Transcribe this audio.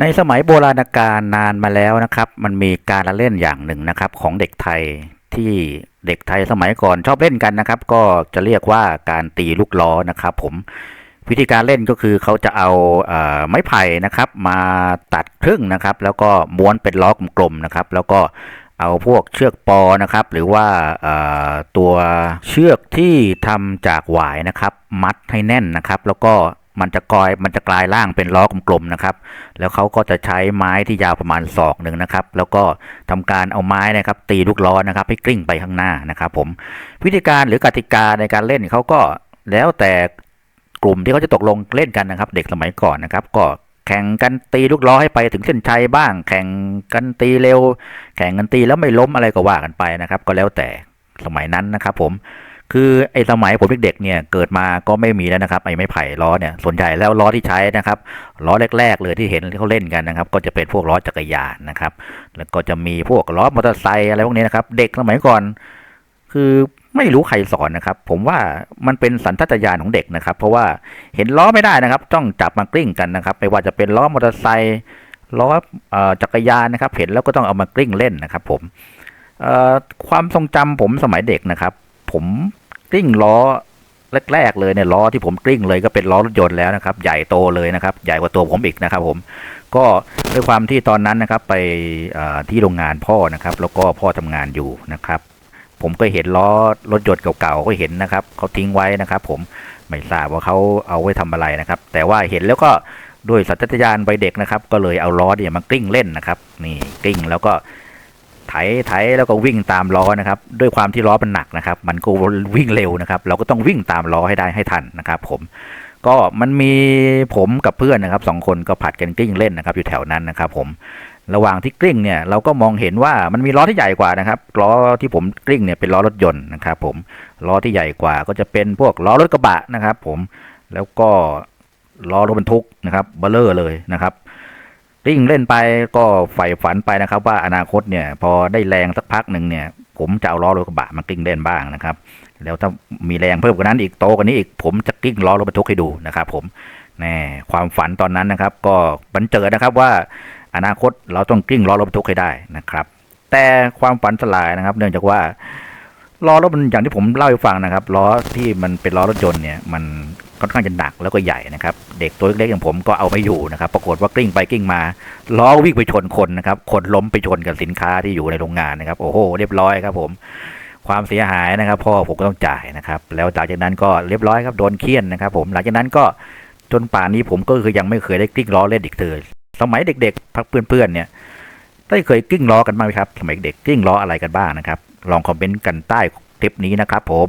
ในสมัยโบราณกาลนานมาแล้วนะครับ มันมีการละเล่นอย่างหนึ่งนะครับของเด็กไทยที่เด็กไทยสมัยก่อนชอบเล่นกันนะครับ ก็จะเรียกว่าการตีลูกล้อนะครับ ผมวิธีการเล่นก็คือเขาจะเอาเอไม้ไผ่นะครับ มาตัดครึ่งนะครับ แล้วก็ม้วนเป็นล้อกลมๆนะครับ แล้วก็เอาพวกเชือกปอนะครับ หรือว่าตัวเชือกที่ทำจากหวายนะครับ มัดให้แน่นนะครับ แล้วก็ มันจะกลอยมันจะกลายร่างเป็นล้อกลมๆนะครับ แล้วเขาก็จะใช้ไม้ที่ยาวประมาณศอกหนึ่งนะครับ แล้วก็ทำการเอาไม้นะครับ ตีลูกล้อนะครับ ให้กลิ้งไปข้างหน้านะครับผมวิธีการหรือกติกาในการเล่นเขาก็แล้วแต่กลุ่มที่เขาจะตกลงเล่นกันนะครับ เด็กสมัยก่อนนะครับ ก็แข่งกันตีลูกล้อให้ไปถึงเส้นชัยบ้าง แข่งกันตีเร็ว แข่งกันตีแล้วไม่ล้มอะไรก็ว่ากันไปนะครับ ก็แล้วแต่สมัยนั้นนะครับผม คือไอ้สมัยผมเด็กๆเนี่ยเกิดมาก็ไม่มีแล้วนะครับไอ้ไม้ไผ่ล้อเนี่ยส่วนใหญ่แล้วล้อที่ใช้นะครับล้อแรก ๆ เลยที่เห็นที่เขาเล่นกันนะครับ ก็จะเป็นพวกล้อจักรยานนะครับ แล้วก็จะมีพวกล้อมอเตอร์ไซค์อะไรพวกนี้นะครับ เด็กสมัยก่อน คือไม่รู้ใครสอนนะครับ ผมว่ามันเป็นสัญชาตญาณของเด็กนะครับ เพราะว่าเห็นล้อไม่ได้นะครับ ต้องจับมากลิ้งกันนะครับ ไม่ว่าจะเป็นล้อมอเตอร์ไซค์ล้อจักรยานนะครับ เห็นแล้วก็ต้องเอามากลิ้งเล่นนะครับ ผมความทรงจำผมสมัยเด็กนะครับ ผมกลิ้งล้อแรกๆเลยเนี่ยล้อที่ผมกลิ้งเลยก็เป็นล้อรถยนต์แล้วนะครับ ใหญ่โตเลยนะครับ ใหญ่กว่าตัวผมอีกนะครับผมก็ด้วยความที่ตอนนั้นนะครับไปที่โรงงานพ่อนะครับ แล้วก็พ่อทำงานอยู่นะครับ ผมก็เห็นล้อรถยนต์เก่าๆก็เห็นนะครับเขาทิ้งไว้นะครับ ผมไม่ทราบว่าเขาเอาไว้ทำอะไรนะครับ แต่ว่าเห็นแล้วก็ด้วยสัตยานวัยเด็กนะครับ ก็เลยเอาล้อเนี่ยมากลิ้งเล่นนะครับ นี่กลิ้งแล้วก็ ไถไถแล้วก็วิ่งตามล้อนะครับ ด้วยความที่ล้อมันหนักนะครับ มันก็วิ่งเร็วนะครับ เราก็ต้องวิ่งตามล้อให้ได้ให้ทันนะครับ ผมก็มันมีผมกับเพื่อนนะครับสองคนก็ผัดกันกลิ้งเล่นนะครับ อยู่แถวนั้นนะครับ ผมระหว่างที่กลิ้งเนี่ยเราก็มองเห็นว่ามันมีล้อที่ใหญ่กว่านะครับล้อที่ผมกลิ้งเนี่ยเป็นล้อรถยนต์นะครับ ผมล้อที่ใหญ่กว่าก็จะเป็นพวกล้อรถกระบะนะครับ ผมแล้วก็ล้อรถบรรทุกนะครับเบลเลอร์เลยนะครับ กิ้งเล่นไปก็ใฝ่ฝันไปนะครับ ว่าอนาคตเนี่ย พอได้แรงสักพักหนึ่งเนี่ย ผมจะเอาล้อรถกระบะมากิ้งเล่นบ้างนะครับ แล้วถ้ามีแรงเพิ่มกว่านั้นอีกโตกว่านี้อีกผมจะกิ้งล้อรถบรรทุกให้ดูนะครับ ผมแน่ความฝันตอนนั้นนะครับ ก็บันเจิดนะครับว่าอนาคตเราต้องกิ้งล้อรถบรรทุกให้ได้นะครับ แต่ความฝันสลายนะครับ เนื่องจากว่าล้อรถมันอย่างที่ผมเล่าให้ฟังนะครับล้อที่มันเป็นล้อรถยนต์เนี่ย มัน ค่อนข้างจะหนักแล้วก็ใหญ่นะครับ เด็กตัวเล็กๆอย่างผมก็เอาไม่อยู่นะครับ ปรากฏว่ากลิ้งไปกลิ้งมาล้อวิ่งไปชนคนนะครับ คนล้มไปชนกับสินค้าที่อยู่ในโรงงานนะครับ โอ้โห เรียบร้อยครับ ผม ความเสียหายนะครับ พ่อผมก็ต้องจ่ายนะครับ แล้วจากนั้นก็เรียบร้อยครับโดนเคี่ยนนะครับ ผมหลังจากนั้นก็จนป่านนี้ผมก็คือยังไม่เคยได้กลิ้งล้อเล่นอีกเลยสมัยเด็กๆพักเพื่อนๆเนี่ยได้เคยกลิ้งล้อกันบ้างไหมครับสมัยเด็กกลิ้งล้ออะไรกันบ้างนะครับ ลองคอมเมนต์กันใต้คลิปนี้นะครับผม